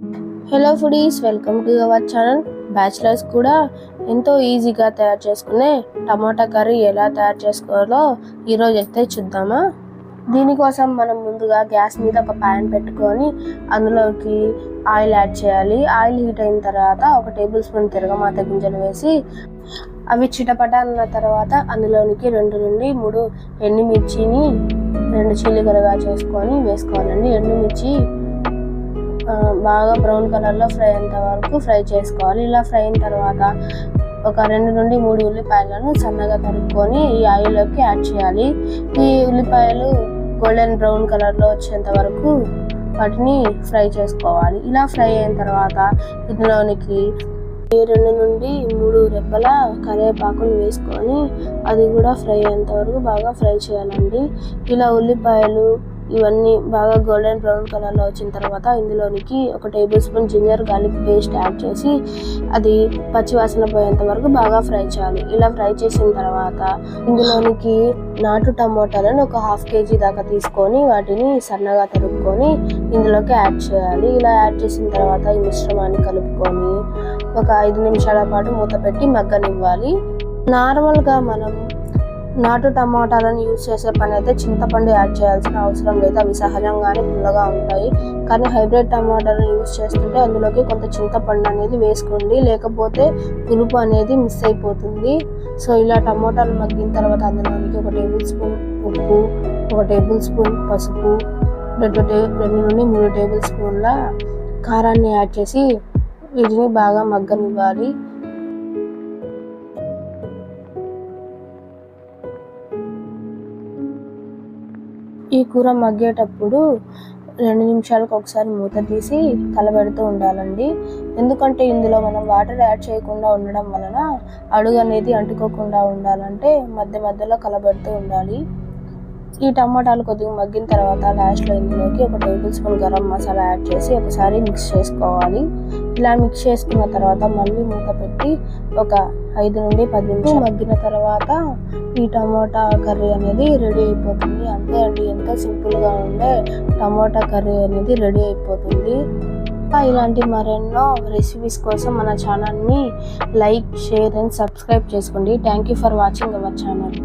Hello foodies welcome to our channel bachelors కూడా ఎంతో ఈజీగా తయారు చేసుకునే టమాటా కర్రీ ఎలా తయారు చేసుకోవాలో ఈరోజు అయితే చూద్దామా? దీనికోసం మనం ముందుగా గ్యాస్ మీద ఒక ప్యాన్ పెట్టుకొని అందులోకి ఆయిల్ యాడ్ చేయాలి. ఆయిల్ హీట్ అయిన తర్వాత ఒక టేబుల్ స్పూన్ తిరగమాత గింజలు వేసి అవి చిటపట అన్న తర్వాత అందులోనికి రెండు నుండి మూడు ఎండుమిర్చిని రెండు చీలికలుగా చేసుకొని వేసుకోవాలండి. ఎండుమిర్చి బాగా బ్రౌన్ కలర్లో ఫ్రై అయ్యేంత వరకు ఫ్రై చేసుకోవాలి. ఇలా ఫ్రై అయిన తర్వాత ఒక రెండు నుండి మూడు ఉల్లిపాయలను సన్నగా తరుక్కొని ఈ ఆయిల్లోకి యాడ్ చేయాలి. ఈ ఉల్లిపాయలు గోల్డెన్ బ్రౌన్ కలర్లో వచ్చేంత వరకు వాటిని ఫ్రై చేసుకోవాలి. ఇలా ఫ్రై అయిన తర్వాత ఇందులోనికి ఈ రెండు నుండి మూడు రెబ్బల కరివేపాకును వేసుకొని అది కూడా ఫ్రై అయ్యేంత వరకు బాగా ఫ్రై చేయాలండి. ఇలా ఉల్లిపాయలు ఇవన్నీ బాగా గోల్డెన్ బ్రౌన్ కలర్లో వచ్చిన తర్వాత ఇందులోనికి ఒక tablespoon ginger garlic paste add చేసి అది పచ్చి వాసన పోయేంత వరకు బాగా ఫ్రై చేయాలి. ఇలా ఫ్రై చేసిన తర్వాత ఇందులోనికి నాటు టమోటాలను ఒక హాఫ్ కేజీ దాకా తీసుకొని వాటిని సన్నగా తరుక్కొని ఇందులోకి యాడ్ చేయాలి. ఇలా యాడ్ చేసిన తర్వాత ఈ మిశ్రమాన్ని కలుపుకొని ఒక ఐదు నిమిషాల పాటు మూత పెట్టి మగ్గనివ్వాలి. నార్మల్గా మనం నాటు టమాటాలను యూజ్ చేసే పని అయితే చింతపండు యాడ్ చేయాల్సిన అవసరం లేదు. అవి సహజంగానే పుల్లగా ఉంటాయి. కానీ హైబ్రిడ్ టమాటాలను యూజ్ చేస్తుంటే అందులోకి కొంత చింతపండు అనేది వేసుకోండి. లేకపోతే పులుపు అనేది మిస్ అయిపోతుంది. సో ఇలా టమాటాలు మగ్గిన తర్వాత అందులోనికి ఒక టేబుల్ స్పూన్ ఉప్పు ఒక టేబుల్ స్పూన్ పసుపు రెండు టే రెండు నుండి మూడు టేబుల్ స్పూన్ల కారాన్ని యాడ్ చేసి వీటిని బాగా మగ్గనివ్వాలి. ఈ కూర మగ్గేటప్పుడు రెండు నిమిషాలకు ఒకసారి మూత తీసి కలబెడుతూ ఉండాలండి. ఎందుకంటే ఇందులో మనం వాటర్ యాడ్ చేయకుండా ఉండడం వలన అడుగు అనేది అంటుకోకుండా ఉండాలంటే మధ్య మధ్యలో కలబెడుతూ ఉండాలి. ఈ టమాటాలు కొద్దిగా మగ్గిన తర్వాత లాస్ట్లో ఇందులోకి ఒక tablespoon garam masala add చేసి ఒకసారి మిక్స్ చేసుకోవాలి. ఇలా మిక్స్ చేసుకున్న తర్వాత మళ్ళీ మూత పెట్టి ఒక ఐదు నుండి పది నిమిషాలు మగ్గిన తర్వాత ఈ టమాటా కర్రీ అనేది రెడీ అయిపోతుంది. అంతే అండి. ఎంతో సింపుల్గా ఉండే టమాటా కర్రీ అనేది రెడీ అయిపోతుంది. ఇంకా ఇలాంటి మరెన్నో రెసిపీస్ కోసం మన ఛానల్ని లైక్ షేర్ అండ్ సబ్స్క్రైబ్ చేసుకోండి. Thank you for watching our channel